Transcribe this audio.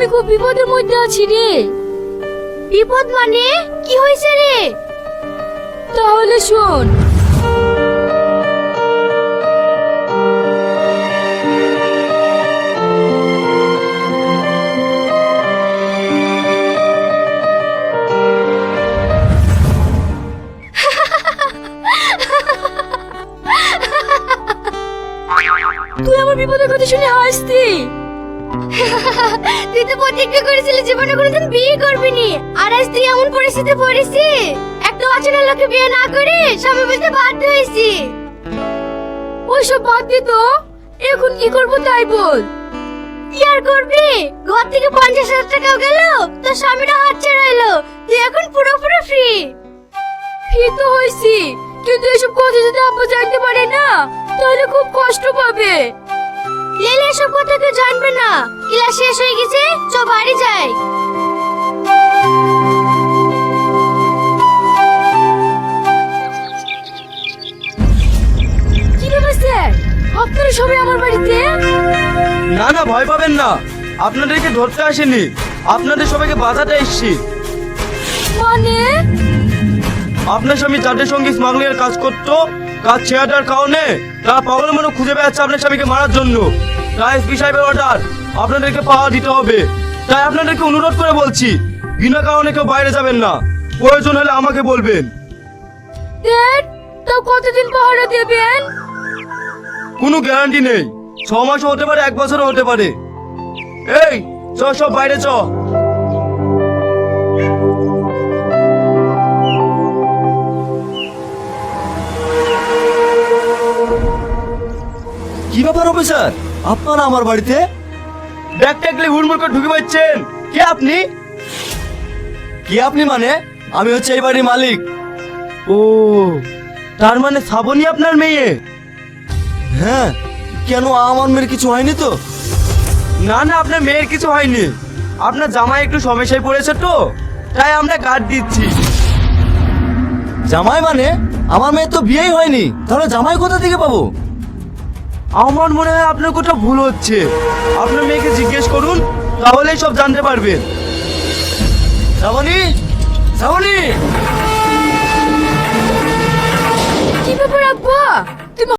আমি খুব বিপদের মধ্যে আছি রে। বিপদ মানে? কি হয়েছে রে? তাহলে শোন। তুই আমার বিপদের কথা শুনে হাসতি? তুই তো প্রতিজ্ঞা করেছিলি জীবনে কোনোদিন বিয়ে করবি নি। আর আজ তুই এমন পরিস্থিতি পড়েছি, একটা অচেনা লোকে বিয়ে না করে স্বামী বলতে বাধ্য হয়েছি। ওইসব বাদ দে তো, এখন কি করব তাই বল। কি আর করবি? ঘর থেকে পঞ্চাশ হাজার টাকাও গেল, তোর স্বামীরা হাত ছেড়ে এলো তুই এখন পুরোপুরি ফ্রি ফ্রি তো হয়েছি, কিন্তু এসব কথা যদি আব্বা জানতে পারে না, তাহলে খুব কষ্ট পাবে। লেলে এসব কথা কেউ জানবে না। ক্লাস শেষ হয়ে গেছে চ বাড়ি যাই। কি ব্যাপার স্যার? আপনারা সবাই আমার বাড়িতে? না না ভয় পাবেন না। আপনাদেরকে ধরতে আসেনি। আপনাদের সবাইকে বাঁচাতে এসেছি। মানে? আপনার স্বামী যাদের সঙ্গে স্মাগলিংয়ের কাজ করতো কাজ ছেড়াটার কারণে তারা পাগলের মতো খুঁজে বেড়াচ্ছে আপনার স্বামীকে মারার জন্য। তাই এসপি সাহেবের অর্ডার আপনাদেরকে পাওয়া দিতে হবে। তাই আপনাদেরকে অনুরোধ করে বলছি বিনা কারণে কেউ বাইরে যাবেন না। প্রয়োজন হলে আমাকে বলবেন। কতদিন পাহারা দেবেন কোনো গ্যারান্টি নেই। ছ মাসও হতে পারে এক বছরও হতে পারে। এই চ সব বাইরে চ। কি ব্যাপার, অফিসার? আপনারা আমার বাড়িতে? ব্যাগ ট্যাগলে হুড়মুড় করে ঢুকে পাচ্ছেন কে আপনি? কি আপনি মানে? আমি হচ্ছে এই বাড়ির মালিক। ও, তার মানে শ্রাবণী আপনার মেয়ে? হ্যাঁ কেন আমার মেয়ের কিছু হয়নি তো? না না, আপনার মেয়ের কিছু হয়নি। আপনার জামাই একটু সমস্যায় পড়েছে তো, তাই আমরা গার্ড দিচ্ছি। জামাই মানে? আমার মেয়ের তো বিয়েই হয়নি। তাহলে জামাই কোথা থেকে পাবো? আমার মনে হয় আপনার কোথাও ভুল হচ্ছে। আপনার মেয়েকে জিজ্ঞেস করুন, তাহলেই সব জানতে পারবেন। শ্রাবণী শ্রাবণী কি ব্যাপার আব্বা?